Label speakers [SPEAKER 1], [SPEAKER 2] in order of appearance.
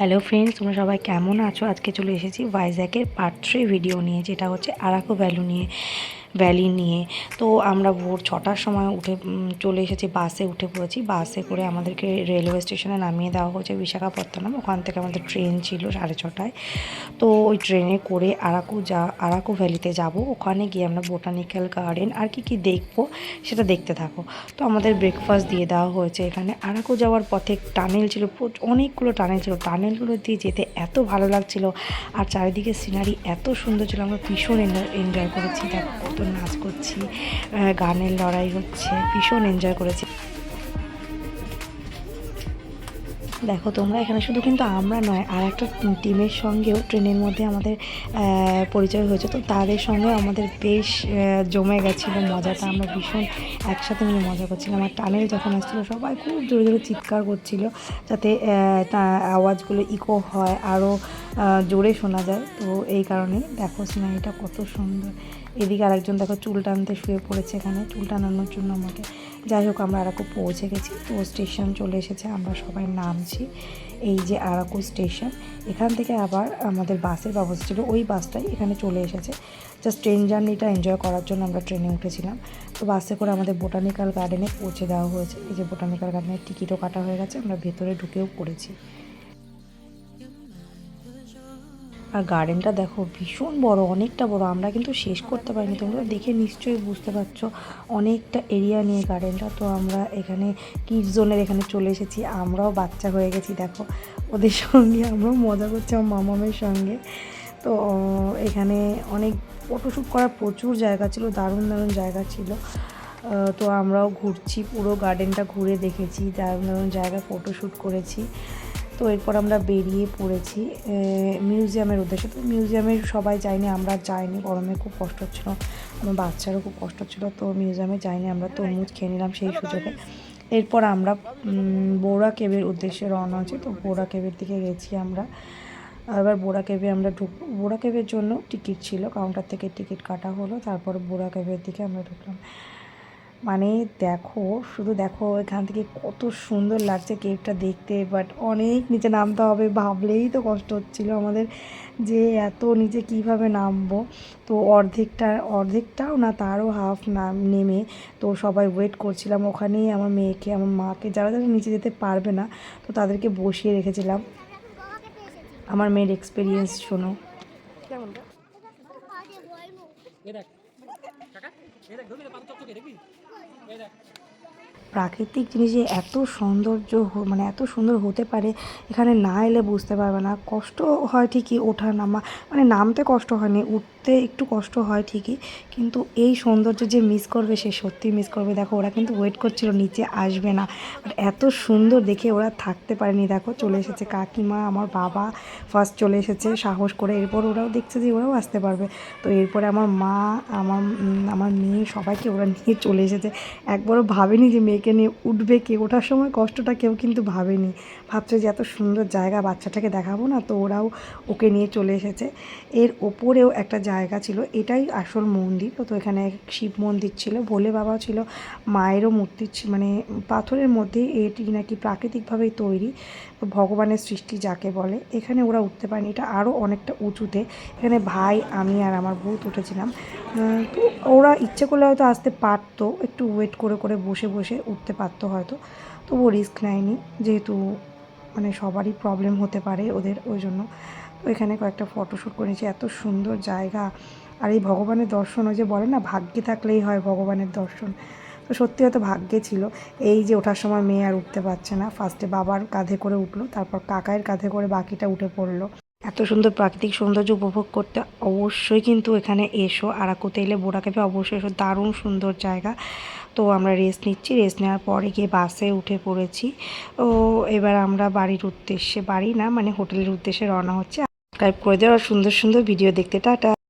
[SPEAKER 1] Hello friends, তোমরা সবাই কেমন আছো? আজকে চলে এসেছি ভাইজ্যাকের পার্ট থ্রি ভিডিও নিয়ে, যেটা হচ্ছে আরাকো ভ্যালু নিয়ে। ভ্যালি নিয়ে। তো আমরা ভোর ছটার সময় উঠে চলে এসেছি বাসে উঠে পড়েছি। বাসে করে আমাদেরকে রেলওয়ে স্টেশনে নামিয়ে দেওয়া হয়েছে বিশাখাপত্তনম। ওখান থেকে আমাদের ট্রেন ছিল সাড়ে ছটায়। তো ওই ট্রেনে করে আরাকু যা, আরাকু ভ্যালিতে যাব। ওখানে গিয়ে আমরা বোটানিক্যাল গার্ডেন আর কি কি দেখব সেটা দেখতে থাকো। তো আমাদের ব্রেকফাস্ট দিয়ে দেওয়া হয়েছে এখানে। আরাকু যাওয়ার পথে টানেল ছিল অনেকগুলো টানেল ছিল। টানেলগুলো দিয়ে যেতে এত ভালো লাগছিল। আর চারিদিকে সিনারি এত সুন্দর ছিল। আমরা ভীষণ এনজয় করেছি। দেখো। নাচ করছি গানের লড়াই হচ্ছে ভীষণ এনজয় করেছি। দেখো, তোমরা এখানে শুধু কিন্তু আমরা নয়, আর একটা টিমের সঙ্গেও ট্রেনের মধ্যে আমাদের পরিচয় হয়েছে। তো তাদের সঙ্গেও আমাদের বেশ জমে গেছিল মজাটা আমরা ভীষণ একসাথে মিলে মজা করছিলাম। আর টানেল যখন আসছিল, সবাই খুব জোরে জোরে চিৎকার করছিল যাতে আওয়াজগুলো ইকো হয় আরও জোরে শোনা যায়। তো এই কারণে দেখো সিনারিটা কত সুন্দর। এদিকে আরেকজন দেখো চুল টানতে শুয়ে পড়েছে এখানে, চুল টানানোর জন্য আমাকে। যাই হোক, আমরা আরাকু পৌঁছে গেছি। তো স্টেশন চলে এসেছে, আমরা সবাই নামছি। এই যে আরাকু স্টেশন, এখান থেকে আবার আমাদের বাসের ব্যবস্থা ছিল। ওই বাসটাই এখানে চলে এসেছে। জাস্ট ট্রেন জার্নিটা এনজয় করার জন্য আমরা ট্রেনে উঠেছিলাম। তো বাসে করে আমাদের বোটানিক্যাল গার্ডেনে পৌঁছে দেওয়া হয়েছে। এই যে বোটানিক্যাল গার্ডেনের টিকিটও কাটা হয়ে গেছে, আমরা ভেতরে ঢুকেও পড়েছি। আর গার্ডেনটা দেখো, ভীষণ বড়, অনেকটা বড়। আমরা কিন্তু শেষ করতে পারিনি। তোমরা দেখে নিশ্চয়ই বুঝতে পারছ অনেকটা এরিয়া নিয়ে গার্ডেনটা তো আমরা এখানে কিডস জোনের এখানে চলে এসেছি। আমরাও বাচ্চা হয়ে গেছি, দেখো। ওদের সঙ্গে আমরাও মজা করছি, আমার মামামের সঙ্গে। তো এখানে অনেক ফটোশ্যুট করার প্রচুর জায়গা ছিল, দারুণ দারুণ জায়গা ছিল। তো আমরাও ঘুরছি, পুরো গার্ডেনটা ঘুরে দেখেছি, দারুণ দারুণ জায়গায় ফটোশ্যুট করেছি। তো এরপর আমরা বেরিয়ে পড়েছি মিউজিয়ামের উদ্দেশ্যে। তো মিউজিয়ামে সবাই যায়নি, আমরা যাইনি, গরমে খুব কষ্ট হচ্ছিল, আমার বাচ্চারও খুব কষ্ট হচ্ছিল। তো মিউজিয়ামে যাইনি, আমরা তরমুজ খেয়ে নিলাম সেই সুযোগে। এরপর আমরা বোরা কেবের উদ্দেশ্যে রওনা হচ্ছি তো বোরা কেবের দিকে গেছি আমরা। এবার বোরা কেবে আমরা ঢুক, বোরা কেবের জন্য টিকিট ছিল, কাউন্টার থেকে টিকিট কাটা হলো, তারপর বোরা কেবের দিকে আমরা ঢুকলাম। মানে দেখো শুধু দেখো এখান থেকে কত সুন্দর লাগছে কেকটা দেখতে বাট অনেক নিচে নামতে হবে ভাবলেই তো কষ্ট হচ্ছিল আমাদের যে এত নিচে কীভাবে নামবো। তো অর্ধেকটা অর্ধেকটাও না তারও হাফ নাম নেমে তো সবাই ওয়েট করছিলাম ওখানেই আমার মেয়েকে আমার মাকে যারা যারা নিচে যেতে পারবে না তো তাদেরকে বসিয়ে রেখেছিলাম। আমার মেয়ের এক্সপিরিয়েন্স শোনো।
[SPEAKER 2] এ দেখ কাকা এ দেখ ধরবি না পাতা চকচকে দেখবি? এ দেখ।
[SPEAKER 1] প্রাকৃতিক জিনিস এত সৌন্দর্য মানে এত সুন্দর হতে পারে, এখানে না এলে বুঝতে পারবে না। কষ্ট হয় ঠিকই ওঠা নামা মানে নামতে কষ্ট হয়নি, উঠতে একটু কষ্ট হয় ঠিকই, কিন্তু এই সৌন্দর্য যে মিস করবে সে সত্যি মিস করবে। দেখো, ওরা কিন্তু ওয়েট করছিল, নিচে আসবে না। এত সুন্দর দেখে ওরা থাকতে পারেনি। দেখো, চলে এসেছে কাকিমা, আমার বাবা ফার্স্ট চলে এসেছে, সাহস করে। এরপর ওরাও দেখছে যে ওরাও আসতে পারবে। তো এরপরে আমার মা, আমার আমার মেয়ে সবাইকে ওরা নিয়ে চলে এসেছে। একবারও ভাবেনি যে মেয়েকে নিয়ে উঠবে কে? ওঠার সময় কষ্টটা কেউ কিন্তু ভাবেনি। ভাবছে যে এত সুন্দর জায়গা বাচ্চাটাকে দেখাবো না, তো ওরাও ওকে নিয়ে চলে এসেছে। এর ওপরেও একটা জায়গা ছিল, এটাই আসল মন্দির। তো এখানে শিব মন্দির ছিল, ভোলে বাবা ছিল, মায়েরও মূর্তি মানে পাথরের মধ্যে এটি নাকি প্রাকৃতিকভাবেই তৈরি ভগবানের সৃষ্টি যাকে বলে। এখানে ওরা উঠতে পারেনি, এটা আরও অনেকটা উঁচুতে। এখানে ভাই, আমি আর আমার বউত উঠেছিলাম। তো ওরা ইচ্ছে করলে হয়তো আসতে পারতো, একটু ওয়েট করে করে বসে বসে উঠতে পারতো হয়তো। তবুও রিস্ক নেয়নি, যেহেতু মানে সবারই প্রবলেম হতে পারে ওদের ওই জন্য। তো এখানে কয়েকটা ফটোশ্যুট করেছি, এত সুন্দর জায়গা। আর এই ভগবানের দর্শন, ওই যে বলে না, ভাগ্যে থাকলেই হয় ভগবানের দর্শন। তো সত্যি হয়তো ভাগ্যে ছিল। এই যে ওঠার সময় মেয়ে আর উঠতে পারছে না। ফার্স্টে বাবার কাঁধে করে উঠল, তারপর কাকায়ের কাঁধে করে বাকিটা উঠে পড়ল। এত সুন্দর প্রাকৃতিক সৌন্দর্য উপভোগ করতে অবশ্যই কিন্তু এখানে এসো। আরাকুতে এলে বোরাকেপে অবশ্যই এসো। দারুণ সুন্দর জায়গা। তো আমরা রেস্ট নিচ্ছি। রেস্ট নেওয়ার পরে গিয়ে বাসে উঠে পড়েছি। ও এবার আমরা বাড়ির উদ্দেশ্যে, বাড়ি না মানে হোটেলের উদ্দেশ্যে রওনা হচ্ছে। সাবস্ক্রাইব করে দেওয়া আর সুন্দর সুন্দর ভিডিও দেখতে। টাটা।